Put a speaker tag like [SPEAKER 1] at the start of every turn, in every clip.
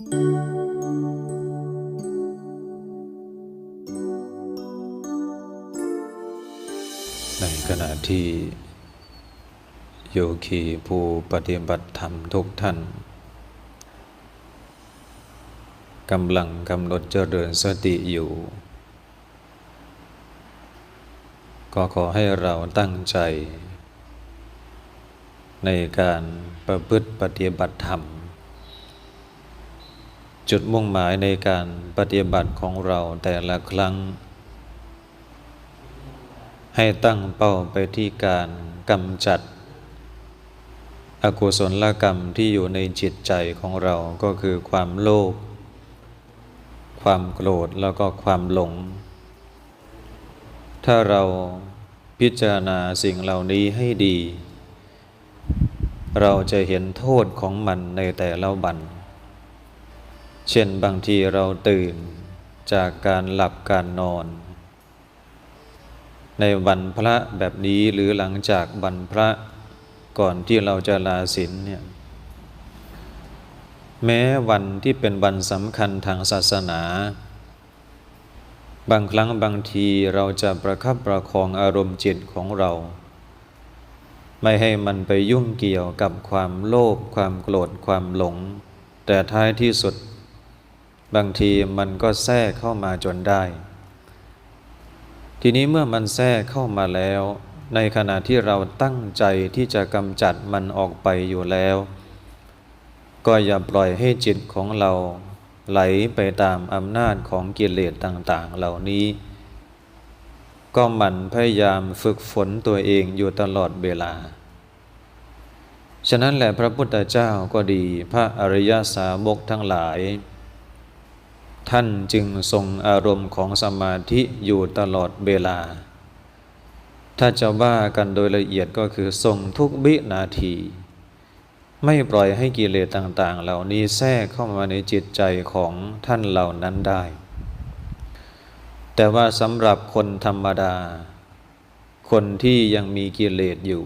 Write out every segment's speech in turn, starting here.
[SPEAKER 1] ในขณะที่โยคีผู้ปฏิบัติธรรมทุกท่านกำลังกำหนดเจริญสติอยู่ ก็ขอให้เราตั้งใจ ในการประพฤติปฏิบัติธรรม จุดมุ่งหมายในการปฏิบัติของเราแต่ละครั้ง ให้ตั้งเป้าไปที่การกำจัด อกุศลกรรมที่อยู่ในจิตใจของเราก็คือความโลภความโกรธแล้วก็ความหลง ถ้าเราพิจารณาสิ่งเหล่านี้ให้ดี เราจะเห็นโทษของมันในแต่ละวัน เช่นบางทีเราตื่นจากการหลับการนอน ในวันพระแบบนี้หรือหลังจากวันพระก่อนที่เราจะลาศีลเนี่ยแม้วันที่เป็นวันสำคัญทางศาสนา บางครั้งบางทีเราจะประคับประคองอารมณ์จิตของเรา ไม่ให้มันไปยุ่งเกี่ยวกับความโลภความโกรธความหลง แต่ท้ายที่สุด บางทีมันก็แทรกเข้ามาจนได้ ทีนี้เมื่อมันแทรกเข้ามาแล้ว ในขณะที่เราตั้งใจที่จะกำจัดมันออกไปอยู่แล้ว ก็อย่าปล่อยให้จิตของเราไหลไปตามอำนาจของกิเลสต่าง ๆ เหล่านี้ ก็หมั่นพยายามฝึกฝนตัวเองอยู่ตลอดเวลา ฉะนั้นแหละพระพุทธเจ้าก็ดี พระอริยสาวกทั้งหลาย ท่านจึงทรงอารมณ์ของสมาธิอยู่ตลอดเวลา ถ้าจะว่ากันโดยละเอียดก็คือทรงทุกวินาที ไม่ปล่อยให้กิเลสต่าง ๆ เหล่านี้แทรกเข้ามาในจิตใจของท่านเหล่านั้นได้ แต่ว่าสำหรับคนธรรมดา คนที่ยังมีกิเลสอยู่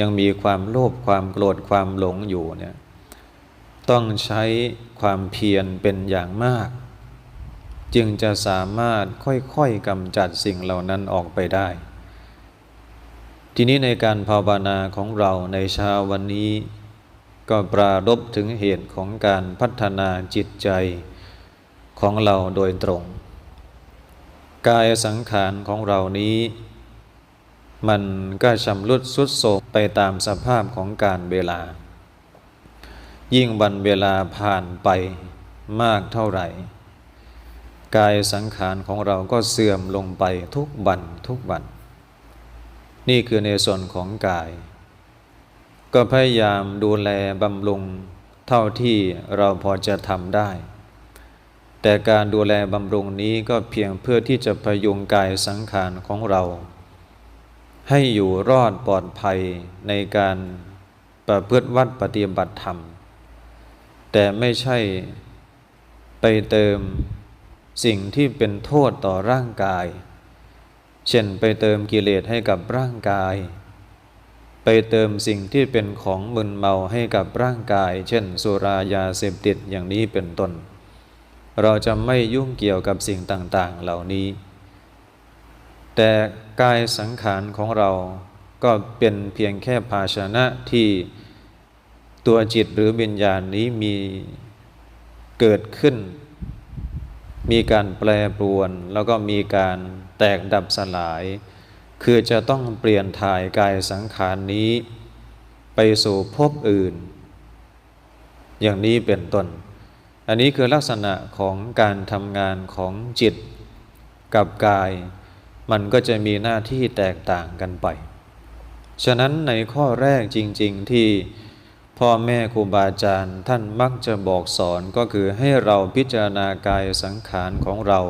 [SPEAKER 1] ยังมีความโลภความโกรธความหลงอยู่เนี่ย ต้องใช้ความเพียรเป็นอย่างมาก จึงจะสามารถค่อยๆกำจัดสิ่งเหล่านั้นออกไปได้ ทีนี้ในการภาวนาของเราในเช้าวันนี้ ก็ปรารบถึงเหตุของการพัฒนาจิตใจของเราโดยตรง กายสังขารของเรานี้ มันก็ชำรุดสุดโทรมไปตามสภาพของการเวลา ยิ่งวันเวลาผ่านไปมากเท่าไหร่ กายสังขารของเราก็เสื่อมลงไปทุกวันทุกวัน นี่คือในส่วนของกาย ก็พยายามดูแลบำรุงเท่าที่เราพอจะทำได้ แต่การดูแลบำรุงนี้ก็เพียงเพื่อที่จะพยุงกายสังขารของเรา ให้อยู่รอดปลอดภัยในการประพฤติวัดปฏิบัติธรรม แต่ไม่ใช่ไปเติมสิ่งที่เป็นโทษต่อร่างกาย เช่นไปเติมกิเลสให้กับร่างกาย ไปเติมสิ่งที่เป็นของมึนเมาให้กับร่างกาย เช่น สุรายาเสพติดอย่างนี้เป็นต้น เราจะไม่ยุ่งเกี่ยวกับสิ่งต่างๆเหล่านี้ แต่กายสังขารของเราก็เป็นเพียงแค่ภาชนะที่ ตัวจิตหรือวิญญาณนี้มีเกิดขึ้น มีการแปรปรวน แล้วก็มีการแตกดับสลาย คือจะต้องเปลี่ยนถ่ายกายสังขารนี้ ไปสู่ภพอื่น อย่างนี้เป็นต้น อันนี้คือลักษณะของการทำงานของจิตกับกาย มันก็จะมีหน้าที่แตกต่างกันไป ฉะนั้นในข้อแรกจริง ๆที่ พ่อแม่ครูบาอาจารย์ท่านมักจะบอกสอนก็คือให้เราพิจารณากายสังขารของเรา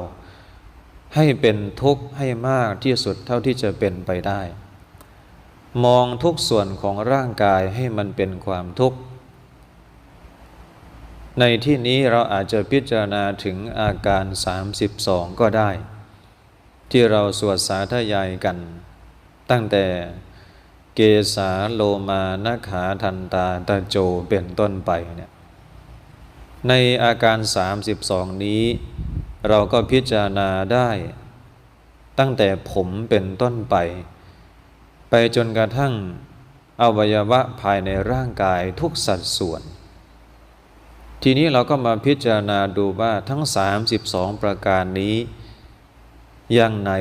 [SPEAKER 1] ให้เป็นทุกข์ให้มากที่สุดเท่าที่จะเป็นไปได้ มองทุกส่วนของร่างกายให้มันเป็นความทุกข์ ในที่นี้เราอาจจะพิจารณาถึงอาการ 32 ก็ได้ ที่เราสวดสาธยายกัน ตั้งแต่ เกสาโลมานาขาทันตาตะโจเป็นต้นไปเนี่ยในอาการ 32 นี้ เราก็พิจารณาได้ ตั้งแต่ผมเป็นต้นไป ไปจนกระทั่งอวัยวะภายในร่างกายทุกสัดส่วน ทีนี้เราก็มาพิจารณาดูว่าทั้ง 32 ประการนี้ อย่างไหน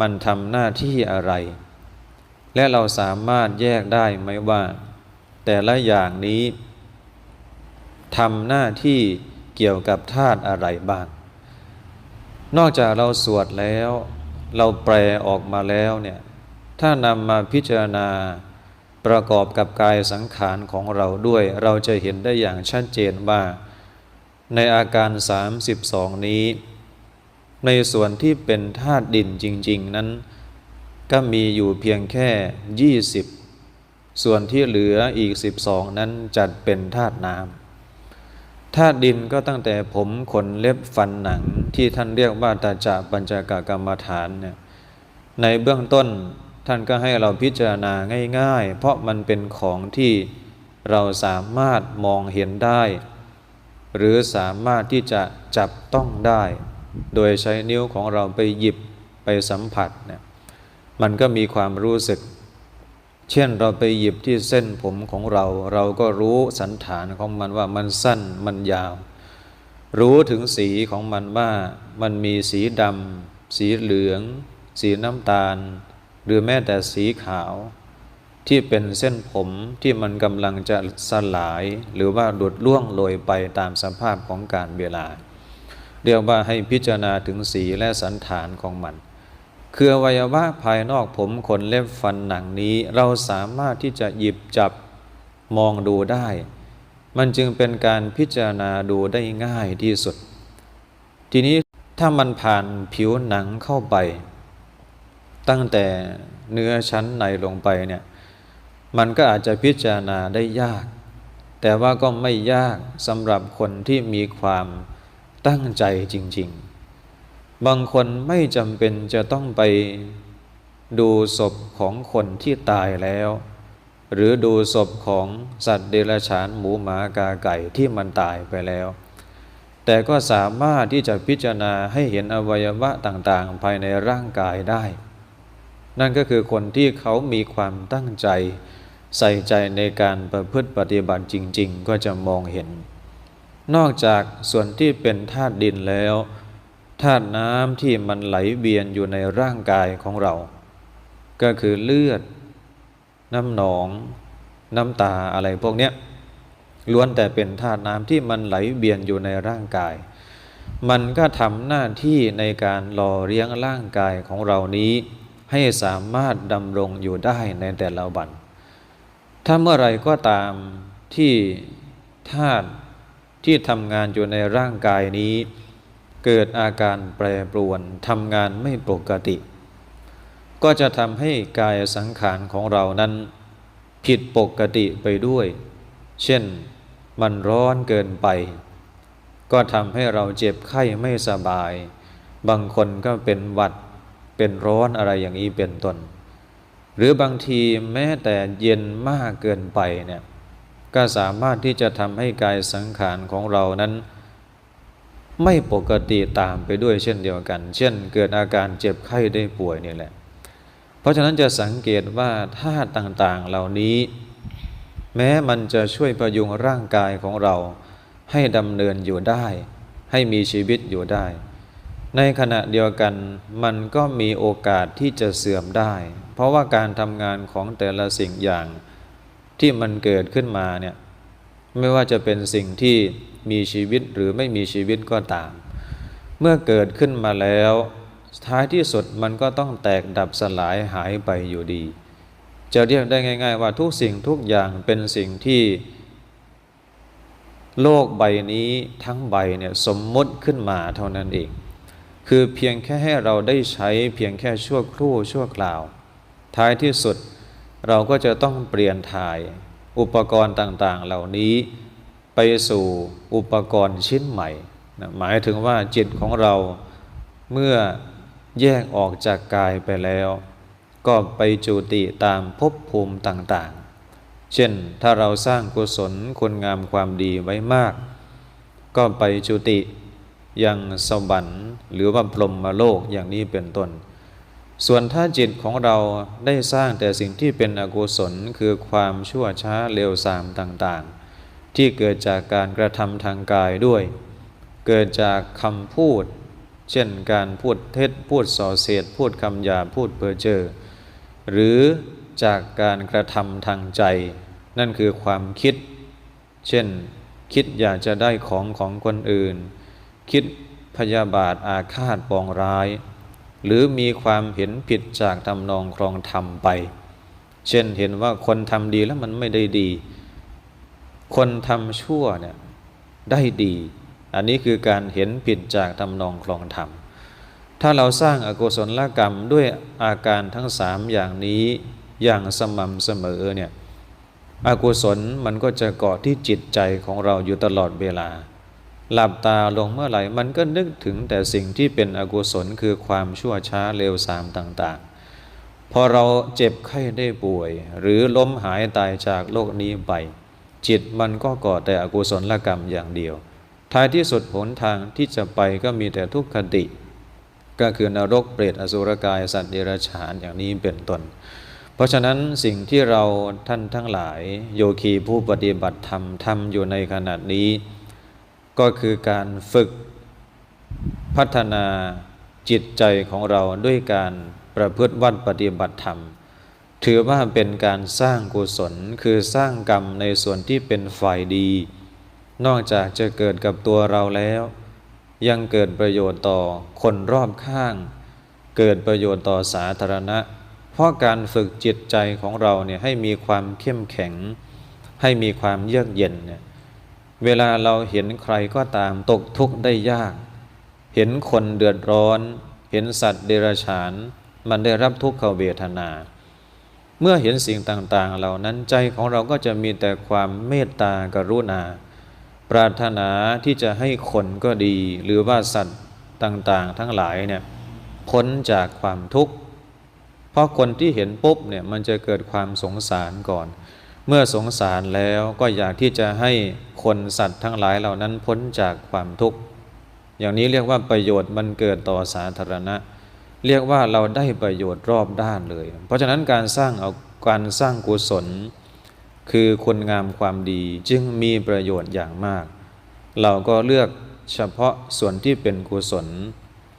[SPEAKER 1] มันทำหน้าที่อะไร และเราสามารถแยกได้ไหมว่า แต่ละอย่างนี้ทำหน้าที่เกี่ยวกับธาตุอะไรบ้าง นอกจากเราสวดแล้ว เราแปลออกมาแล้วเนี่ยถ้านำมาพิจารณาประกอบกับกายสังขารของเราด้วย เราจะเห็นได้อย่างชัดเจนว่า ในอาการ 32 นี้ ในส่วนที่เป็นธาตุดินจริง ๆ นั้น ก็มีอยู่เพียงแค่ 20 ส่วนที่เหลืออีก 12 นั้นจัดเป็นธาตุน้ำธาตุดินก็ตั้งแต่ผมขนเล็บฟันหนังที่ท่านเรียกว่าตาจะปัญจกกรรมฐานเนี่ยในเบื้องต้นท่านก็ให้เราพิจารณาง่าย ๆ เพราะมันเป็นของที่เราสามารถมองเห็นได้ หรือสามารถที่จะจับต้องได้ โดยใช้นิ้วของเราไปหยิบไปสัมผัสเนี่ย มันก็มีความรู้สึก เช่นเราไปหยิบที่เส้นผมของเรา เราก็รู้สันฐานของมันว่ามันสั้นมันยาว รู้ถึงสีของมันว่ามันมีสีดำสีเหลือง สีน้ำตาล หรือแม้แต่สีขาว ที่เป็นเส้นผมที่มันกำลังจะสลาย หรือว่าดุดล่วงโรยไปตามสภาพของการเวลา เรียกว่าให้พิจารณาถึงสีและสันฐานของมัน คืออวัยวะภายนอกผมขนเล็บฟันหนังนี้ เราสามารถที่จะหยิบจับมองดูได้ มันจึงเป็นการพิจารณาดูได้ง่ายที่สุด ทีนี้ถ้ามันผ่านผิวหนังเข้าไป ตั้งแต่เนื้อชั้นในลงไปเนี่ยมันก็อาจจะพิจารณาได้ยาก แต่ว่าก็ไม่ยากสำหรับคนที่มีความตั้งใจจริง ๆ บางคนไม่จำเป็นจะต้องไปดูศพของคนที่ตายแล้ว หรือดูศพของสัตว์เดรัจฉานหมูหมากาไก่ที่มันตายไปแล้ว แต่ก็สามารถที่จะพิจารณาให้เห็นอวัยวะต่างๆ ภายในร่างกายได้ นั่นก็คือคนที่เขามีความตั้งใจ ใส่ใจในการประพฤติปฏิบัติจริง ๆ ก็จะมองเห็น นอกจากส่วนที่เป็นธาตุดินแล้ว ธาตุน้ำที่มันไหลเวียนอยู่ในร่างกายของเรา ก็คือเลือด น้ำหนอง น้ำตาอะไรพวกเนี้ยล้วนแต่เป็นธาตุน้ำที่มันไหลเวียนอยู่ในร่างกาย มันก็ทำหน้าที่ในการหล่อเลี้ยงร่างกายของเรานี้ ให้สามารถดำรงอยู่ได้ในแต่ละวัน ถ้าเมื่อไรก็ตามที่ธาตุที่ทำงานอยู่ในร่างกายนี้ เกิดอาการแปรปรวนทำงานไม่ปกติ ก็จะทำให้กายสังขารของเรานั้น ผิดปกติไปด้วย เช่นมันร้อนเกินไป ก็ทำให้เราเจ็บไข้ไม่สบาย บางคนก็เป็นหวัดเป็นร้อนอะไรอย่างนี้เป็นต้นหรือบางทีแม้แต่เย็นมากเกินไปเนี่ยก็สามารถที่จะทำให้กายสังขารของเรานั้น ไม่ปกติตามไปด้วยเช่นเดียวกัน เช่น เกิดอาการเจ็บไข้ได้ป่วยนี่แหละ เพราะฉะนั้นจะสังเกตว่าธาตุต่างๆเหล่านี้ แม้มันจะช่วยประยุงร่างกายของเรา ให้ดำเนินอยู่ได้ ให้มีชีวิตอยู่ได้ ในขณะเดียวกันมันก็มีโอกาสที่จะเสื่อมได้ เพราะว่าการทำงานของแต่ละสิ่งอย่างที่มันเกิดขึ้นมาเนี่ย ไม่ว่าจะเป็นสิ่งที่มีชีวิตหรือไม่มีชีวิตก็ตาม เมื่อเกิดขึ้นมาแล้ว ท้ายที่สุดมันก็ต้องแตกดับสลายหายไปอยู่ดี จะเรียกได้ง่าย ๆ ว่าทุกสิ่งทุกอย่างเป็นสิ่งที่โลกใบนี้ทั้งใบเนี่ยสมมติขึ้นมาเท่านั้นเอง คือเพียงแค่ให้เราได้ใช้เพียงแค่ชั่วครู่ชั่วคราว ท้ายที่สุดเราก็จะต้องเปลี่ยนถ่าย อุปกรณ์ต่างๆ เหล่านี้ไปสู่อุปกรณ์ชิ้นใหม่นะหมายถึงว่าจิตของเราเมื่อแยกออกจากกายไปแล้ว ก็ไปจุติตามภพภูมิต่างๆ เช่นถ้าเราสร้างกุศลคุณงามความดีไว้มาก ก็ไปจุติยังสวรรค์หรือว่าพรหมโลกอย่างนี้เป็นต้น ส่วนถ้าจิตของเราได้สร้างแต่สิ่งที่เป็นอกุศลคือความชั่วช้าเร็วสามต่างๆ ที่เกิดจากการกระทำทางกายด้วย เกิดจากคำพูด เช่นการพูดเท็จพูดส่อเสียดพูดคำหยาพูดเพ้อเจ้อหรือจากการกระทำทางใจ นั่นคือความคิด เช่น คิดอยากจะได้ของของคนอื่น คิดพยาบาทอาฆาตปองร้าย หรือมีความเห็นผิดจากทำนองครองธรรมไป เช่นเห็นว่าคนทำดีแล้วมันไม่ได้ดี คนทำชั่วเนี่ยได้ดี อันนี้คือการเห็นผิดจากทำนองครองธรรม ถ้าเราสร้างอากุศลกรรมด้วยอาการทั้งสามอย่างนี้อย่างสม่ำเสมอเนี่ยอกุศลมันก็จะเกาะที่จิตใจของเราอยู่ตลอดเวลา หลับตาลงเมื่อไหร่ มันก็นึกถึงแต่สิ่งที่เป็นอกุศลคือความชั่วช้าเร็วสามต่าง ๆ พอเราเจ็บไข้ได้ป่วย หรือล้มหายตายจากโลกนี้ไป จิตมันก็ก่อแต่อกุศลกรรมอย่างเดียว ท้ายที่สุดหนทางที่จะไปก็มีแต่ทุกขติ ก็คือนรกเปรตอสุรกายสัตว์เดรัจฉานอย่างนี้เป็นต้นเพราะฉะนั้นสิ่งที่เราท่านทั้งหลาย โยคีผู้ปฏิบัติธรรมทำอยู่ในขณะนี้ ก็คือการฝึกพัฒนาจิตใจของเราด้วยการประพฤติวัดปฏิบัติธรรม ถือว่าเป็นการสร้างกุศลคือสร้างกรรมในส่วนที่เป็นฝ่ายดี นอกจากจะเกิดกับตัวเราแล้ว ยังเกิดประโยชน์ต่อคนรอบข้าง เกิดประโยชน์ต่อสาธารณะ เพราะการฝึกจิตใจของเราเนี่ยให้มีความเข้มแข็ง ให้มีความเยือกเย็นเนี่ย เวลาเราเห็นใครก็ตามตกทุกข์ได้ยาก เห็นคนเดือดร้อน เห็นสัตว์เดรัจฉาน มันได้รับทุกขเวทนา เมื่อเห็นสิ่งต่างๆ เหล่านั้นใจของเราก็จะมีแต่ความเมตตากรุณา ปรารถนาที่จะให้คนก็ดี หรือว่าสัตว์ต่างๆ ทั้งหลายเนี่ยพ้นจากความทุกข์ เพราะคนที่เห็นปุ๊บเนี่ยมันจะเกิดความสงสารก่อน เมื่อสงสารแล้วก็อยากที่จะให้คนสัตว์ทั้งหลายเหล่านั้นพ้นจากความทุกข์ อย่างนี้เรียกว่าประโยชน์มันเกิดต่อสาธารณะ เรียกว่าเราได้ประโยชน์รอบด้านเลย เพราะฉะนั้นการสร้างเอาการสร้างกุศล คือคุณงามความดีจึงมีประโยชน์อย่างมาก เราก็เลือกเฉพาะส่วนที่เป็นกุศล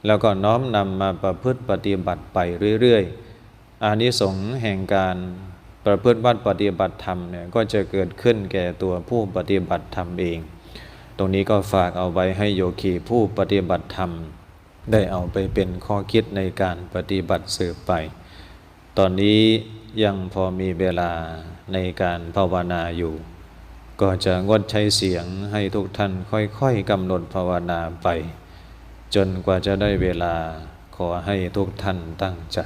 [SPEAKER 1] แล้วก็น้อมนำมาประพฤติปฏิบัติไปเรื่อยๆอานิสงส์แห่งการ ประพฤติวัดปฏิบัติธรรมเนี่ยก็จะเกิดขึ้นแก่ตัวผู้ปฏิบัติธรรมเอง ตรงนี้ก็ฝากเอาไว้ให้โยคีผู้ปฏิบัติธรรม ได้เอาไปเป็นข้อคิดในการปฏิบัติสืบไป ตอนนี้ยังพอมีเวลาในการภาวนาอยู่ ก็จะงดใช้เสียงให้ทุกท่านค่อยๆกำหนดภาวนาไป จนกว่าจะได้เวลาขอให้ทุกท่านตั้งใจ